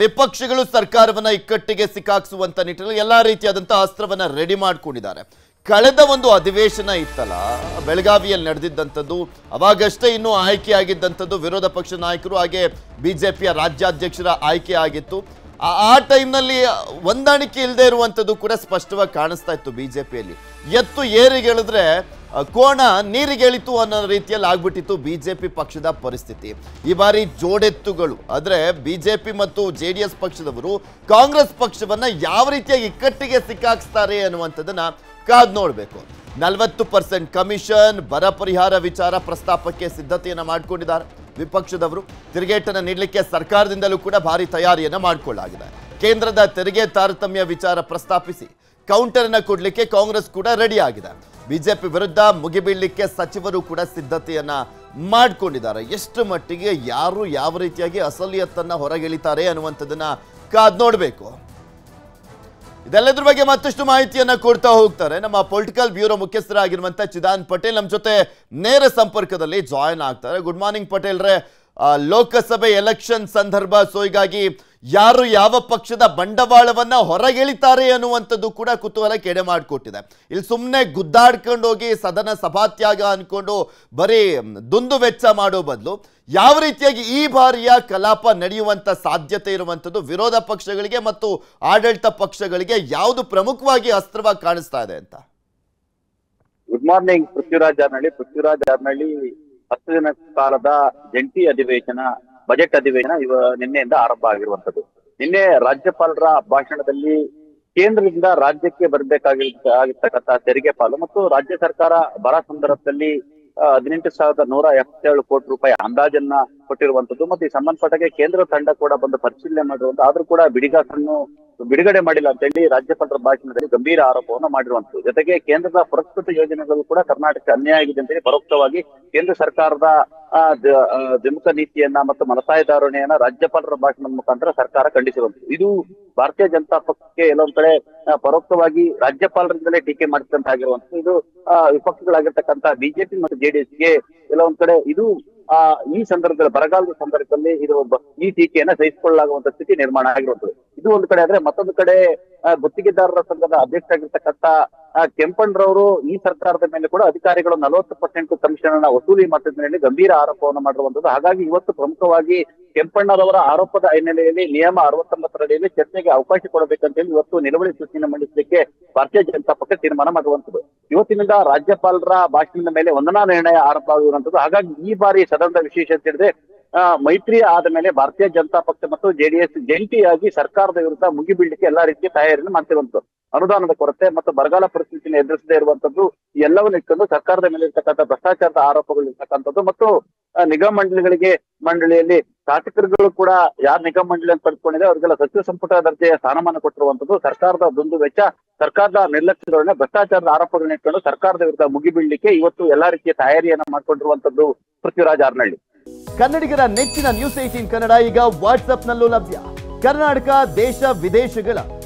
ವಿಪಕ್ಷಗಳು ಸರ್ಕಾರವನ್ನ ಇಕ್ಕಟ್ಟಿಗೆ ಸಿಕ್ಕಾಕ್ಸುವಂತ ನಿಟ್ಟಿನಲ್ಲಿ ಎಲ್ಲಾ ರೀತಿಯಾದಂತಹ ಅಸ್ತ್ರವನ್ನ ರೆಡಿ ಮಾಡ್ಕೊಂಡಿದ್ದಾರೆ. ಕಳೆದ ಒಂದು ಅಧಿವೇಶನ ಇತ್ತಲ್ಲ, ಬೆಳಗಾವಿಯಲ್ಲಿ ನಡೆದಿದ್ದಂಥದ್ದು, ಅವಾಗಷ್ಟೇ ಇನ್ನೂ ಆಯ್ಕೆಯಾಗಿದ್ದಂಥದ್ದು ವಿರೋಧ ಪಕ್ಷ ನಾಯಕರು, ಹಾಗೆ ಬಿಜೆಪಿಯ ರಾಜ್ಯಾಧ್ಯಕ್ಷರ ಆಯ್ಕೆ ಆಗಿತ್ತು ಆ- ಟೈಮ್ನಲ್ಲಿ ಹೊಂದಾಣಿಕೆ ಇಲ್ಲದೆ ಇರುವಂಥದ್ದು ಕೂಡ ಸ್ಪಷ್ಟವಾಗಿ ಕಾಣಿಸ್ತಾ ಇತ್ತು ಬಿಜೆಪಿಯಲ್ಲಿ. ಎತ್ತು ಏರಿಗೆಳಿದ್ರೆ ಕೋಣ ನೀರಿಗೆಳಿತು ಅನ್ನೋ ರೀತಿಯಲ್ಲಿ ಆಗ್ಬಿಟ್ಟಿತ್ತು ಬಿಜೆಪಿ ಪಕ್ಷದ ಪರಿಸ್ಥಿತಿ. ಈ ಬಾರಿ ಜೋಡೆತ್ತುಗಳು, ಆದ್ರೆ ಬಿಜೆಪಿ ಮತ್ತು ಜೆ ಡಿ ಎಸ್ ಪಕ್ಷದವರು ಕಾಂಗ್ರೆಸ್ ಪಕ್ಷವನ್ನು ಯಾವ ರೀತಿಯಾಗಿ ಇಕ್ಕಟ್ಟಿಗೆ ಸಿಕ್ಕಾಕ್ಸ್ತಾರೆ ಅನ್ನುವಂಥದ್ದನ್ನು ಕಾದು ನೋಡಬೇಕು. ನಲವತ್ತು ಪರ್ಸೆಂಟ್ ಕಮಿಷನ್, ಬರ ಪರಿಹಾರ ವಿಚಾರ ಪ್ರಸ್ತಾಪಕ್ಕೆ ಸಿದ್ಧತೆಯನ್ನು ಮಾಡಿಕೊಂಡಿದ್ದಾರೆ. ವಿಪಕ್ಷದವರು ತಿರುಗೇಟನ್ನು ನೀಡಲಿಕ್ಕೆ ಸರ್ಕಾರದಿಂದಲೂ ಕೂಡ ಭಾರಿ ತಯಾರಿಯನ್ನು ಮಾಡಿಕೊಳ್ಳಲಾಗಿದೆ ಕೇಂದ್ರದ ತೆರಿಗೆ ತಾರತಮ್ಯ ವಿಚಾರ ಪ್ರಸ್ತಾಪಿಸಿ ಕೌಂಟರ್ ಕೊಡಲಿಕ್ಕೆ ಕಾಂಗ್ರೆಸ್ ಕೂಡ ರೆಡಿ ಆಗಿದೆ ಬಿಜೆಪಿ ವಿರುದ್ಧ ಮುಗಿಬೀಳಲಿಕ್ಕೆ ಸಚಿವರು ಕೂಡ ಸಿದ್ಧತೆಯನ್ನ ಮಾಡಿಕೊಂಡಿದ್ದಾರೆ. ಎಷ್ಟು ಮಟ್ಟಿಗೆ ಯಾರು ಯಾವ ರೀತಿಯಾಗಿ ಅಸಲಿಯತ್ತನ್ನ ಹೊರಗೆಳಿತಾರೆ ಅನ್ನುವಂಥದ್ದನ್ನ ಕಾದ್ ನೋಡಬೇಕು. ಇದೆಲ್ಲದ್ರ ಬಗ್ಗೆ ಮತ್ತಷ್ಟು ಮಾಹಿತಿಯನ್ನ ಕೊಡ್ತಾ ಹೋಗ್ತಾರೆ. ನಮ್ಮ ಪೊಲಿಟಿಕಲ್ ಬ್ಯೂರೋ ಮುಖ್ಯಸ್ಥರಾಗಿರುವಂತ ಚಿದಾನ್ ಪಟೇಲ್ ನಮ್ಮ ಜೊತೆ ನೇರ ಸಂಪರ್ಕದಲ್ಲಿ ಜಾಯಿನ್ ಆಗ್ತಾರೆ. ಗುಡ್ ಮಾರ್ನಿಂಗ್ ಪಟೇಲ್ರೆ. ಲೋಕಸಭೆ ಎಲೆಕ್ಷನ್ ಸಂದರ್ಭ. ಸೊ ಹೀಗಾಗಿ ಯಾರು ಯಾವ ಪಕ್ಷದ ಬಂಡವಾಳವನ್ನ ಹೊರಗೆಳಿತಾರೆ ಅನ್ನುವಂಥದ್ದು ಕೂಡ ಕುತೂಹಲ ಕೆಡೆ ಮಾಡಿಕೊಟ್ಟಿದೆ. ಇಲ್ಲಿ ಸುಮ್ಮನೆ ಗುದ್ದಾಡ್ಕೊಂಡು ಹೋಗಿ ಸದನ ಸಭಾತ್ಯಾಗ ಅನ್ಕೊಂಡು ಬರೀ ದುಂದು ವೆಚ್ಚ ಮಾಡೋ ಬದಲು ಯಾವ ರೀತಿಯಾಗಿ ಈ ಬಾರಿಯ ಕಲಾಪ ನಡೆಯುವಂತ ಸಾಧ್ಯತೆ ಇರುವಂಥದ್ದು ವಿರೋಧ ಪಕ್ಷಗಳಿಗೆ ಮತ್ತು ಆಡಳಿತ ಪಕ್ಷಗಳಿಗೆ ಯಾವುದು ಪ್ರಮುಖವಾಗಿ ಅಸ್ತ್ರವಾಗಿ ಕಾಣಿಸ್ತಾ ಇದೆ ಅಂತ? Good morning Prithviraj Arnalli. Prithviraj Jaranahalli ಹತ್ತು ದಿನ ಕಾಲದ ಜಂಟಿ ಅಧಿವೇಶನ, ಬಜೆಟ್ ಅಧಿವೇಶನ ಇವ ನಿನ್ನೆಯಿಂದ ಆರಂಭ ಆಗಿರುವಂತದ್ದು ನಿನ್ನೆ ರಾಜ್ಯಪಾಲರ ಭಾಷಣದಲ್ಲಿ ಕೇಂದ್ರದಿಂದ ರಾಜ್ಯಕ್ಕೆ ಬರಬೇಕಾಗಿರ್ತಕ್ಕಂತಹ ತೆರಿಗೆ ಪಾಲು ಮತ್ತು ರಾಜ್ಯ ಸರ್ಕಾರ ಬರ ಸಂದರ್ಭದಲ್ಲಿ ಹದಿನೆಂಟು ಸಾವಿರದ ನೂರ ಎಪ್ಪತ್ತೇಳು ಕೋಟಿ ರೂಪಾಯಿ ಅಂದಾಜನ್ನ ಕೊಟ್ಟಿರುವಂತದ್ದು ಮತ್ತೆ ಈ ಸಂಬಂಧಪಟ್ಟಗೆ ಕೇಂದ್ರ ತಂಡ ಕೂಡ ಬಂದು ಪರಿಶೀಲನೆ ಮಾಡಿರುವಂತ ಆದ್ರೂ ಕೂಡ ಬಿಡಿಗಾಸನ್ನು ಬಿಡುಗಡೆ ಮಾಡಿಲ್ಲ ಅಂತ ಹೇಳಿ ರಾಜ್ಯಪಾಲರ ಭಾಷಣದಲ್ಲಿ ಗಂಭೀರ ಆರೋಪವನ್ನು ಮಾಡಿರುವಂತದ್ದು ಜೊತೆಗೆ ಕೇಂದ್ರದ ಪುರಸ್ಕೃತ ಯೋಜನೆಗಳು ಕೂಡ ಕರ್ನಾಟಕ ಅನ್ಯಾಯ ಆಗಿದೆ ಅಂತ ಹೇಳಿ ಪರೋಕ್ಷವಾಗಿ ಕೇಂದ್ರ ಸರ್ಕಾರದ ದ್ವಿಮುಖ ನೀತಿಯನ್ನ ಮತ್ತು ಮನಸಾಯ ಧಾರಣೆಯನ್ನ ರಾಜ್ಯಪಾಲರ ಭಾಷಣದ ಮುಖಾಂತರ ಸರ್ಕಾರ ಖಂಡಿಸಿರುವಂತದ್ದು ಇದು ಭಾರತೀಯ ಜನತಾ ಪಕ್ಷಕ್ಕೆ ಎಲ್ಲೊಂದ್ ಕಡೆ ಪರೋಕ್ಷವಾಗಿ ರಾಜ್ಯಪಾಲರಿಂದಲೇ ಟೀಕೆ ಮಾಡಿದಂತಾಗಿರುವಂತದ್ದು ಇದು ಆ, ವಿಪಕ್ಷಗಳಾಗಿರ್ತಕ್ಕಂಥ ಬಿಜೆಪಿ ಮತ್ತು ಜೆಡಿಎಸ್ಗೆ ಕೆಲವೊಂದ್ ಕಡೆ ಇದು ಆ, ಈ ಸಂದರ್ಭದಲ್ಲಿ, ಬರಗಾಲದ ಸಂದರ್ಭದಲ್ಲಿ ಇದು ಈ ಟೀಕೆಯನ್ನ ಸಹಿಸಿಕೊಳ್ಳಲಾಗುವಂತ ಸ್ಥಿತಿ ನಿರ್ಮಾಣ ಆಗಿರುತ್ತದೆ. ಇದು ಒಂದು ಕಡೆ ಆದ್ರೆ ಮತ್ತೊಂದು ಕಡೆ ಗುತ್ತಿಗೆದಾರರ ಸಂಘದ ಅಧ್ಯಕ್ಷ ಆಗಿರ್ತಕ್ಕಂಥ ಕೆಂಪಣ್ಣರವರು ಈ ಸರ್ಕಾರದ ಮೇಲೆ ಕೂಡ ಅಧಿಕಾರಿಗಳು ನಲವತ್ತು ಪರ್ಸೆಂಟ್ ಕಮಿಷನ್ ಅನ್ನ ವಸೂಲಿ ಮಾಡಿದ ಗಂಭೀರ ಆರೋಪವನ್ನು ಮಾಡಿರುವಂತದ್ದು. ಹಾಗಾಗಿ ಇವತ್ತು ಪ್ರಮುಖವಾಗಿ ಕೆಂಪಣ್ಣರವರ ಆರೋಪದ ಹಿನ್ನೆಲೆಯಲ್ಲಿ ನಿಯಮ ಅರವತ್ತೊಂಬತ್ತರಡಿಯಲ್ಲಿ ಚರ್ಚೆಗೆ ಅವಕಾಶ ಕೊಡಬೇಕಂತ ಹೇಳಿ ಇವತ್ತು ನಿಲುವಳಿ ಸೂಚನೆ ಮಂಡಿಸಲಿಕ್ಕೆ ಭಾರತೀಯ ಜನತಾ ಪಕ್ಷ ತೀರ್ಮಾನ ಮಾಡಿರುವಂತದ್ದು ಇವತ್ತಿನಿಂದ ರಾಜ್ಯಪಾಲರ ಭಾಷಣದ ಮೇಲೆ ವಂದನಾ ನಿರ್ಣಯ ಆರಂಭ ಆಗಿರುವಂತದ್ದು ಹಾಗಾಗಿ ಈ ಬಾರಿ ಸದನದ ವಿಶೇಷತೆ ಹೇಳಿದ್ರೆ ಮೈತ್ರಿ ಆದ ಮೇಲೆ ಭಾರತೀಯ ಜನತಾ ಪಕ್ಷ ಮತ್ತು ಜೆಡಿಎಸ್ ಜಂಟಿಯಾಗಿ ಸರ್ಕಾರದ ವಿರುದ್ಧ ಮುಗಿಬೀಳಲಿಕ್ಕೆ ಎಲ್ಲಾ ರೀತಿಯ ತಯಾರಿಯನ್ನು ಮಾಡ್ತಿರುವಂತದ್ದು ಅನುದಾನದ ಕೊರತೆ ಮತ್ತು ಬರಗಾಲ ಪರಿಸ್ಥಿತಿಯನ್ನು ಎದುರಿಸದೇ ಇರುವಂತದ್ದು ಎಲ್ಲವನ್ನು ಇಟ್ಕೊಂಡು ಸರ್ಕಾರದ ಮೇಲೆ ಇರ್ತಕ್ಕಂಥ ಭ್ರಷ್ಟಾಚಾರದ ಆರೋಪಗಳು ಇರ್ತಕ್ಕಂಥದ್ದು ಮತ್ತು ನಿಗಮ ಮಂಡಳಿಗಳಿಗೆ ಮಂಡಳಿಯಲ್ಲಿ ಶಾಸಕರುಗಳು ಕೂಡ ಯಾರು ನಿಗಮ ಮಂಡಳಿ ಅಂತ ಪಡೆದುಕೊಂಡಿದೆ ಅವರಿಗೆಲ್ಲ ಸಚಿವ ಸಂಪುಟ ದರ್ಜೆಯ ಸ್ಥಾನಮಾನ ಕೊಟ್ಟಿರುವಂತದ್ದು, ಸರ್ಕಾರದ ದುಂದು ವೆಚ್ಚ, ಸರ್ಕಾರದ ನಿರ್ಲಕ್ಷ್ಯಗಳನ್ನ ಭ್ರಷ್ಟಾಚಾರದ ಆರೋಪಗಳನ್ನ ಇಟ್ಕೊಂಡು ಸರ್ಕಾರದ ವಿರುದ್ಧ ಮುಗಿಬೀಳಲಿಕ್ಕೆ ಇವತ್ತು ಎಲ್ಲಾ ರೀತಿಯ ತಯಾರಿಯನ್ನ ಮಾಡ್ಕೊಂಡಿರುವಂತದ್ದು ಪೃಥ್ವಿರಾಜ್ ಆರ್ನಳ್ಳಿ. ಕನ್ನಡಿಗರ ನೆಚ್ಚಿನ ನ್ಯೂಸ್ ಏಟೀನ್ ಕನ್ನಡ ಈಗ ವಾಟ್ಸ್ಆಪ್ನಲ್ಲೂ ಲಭ್ಯ. ಕರ್ನಾಟಕ, ದೇಶ, ವಿದೇಶಗಳ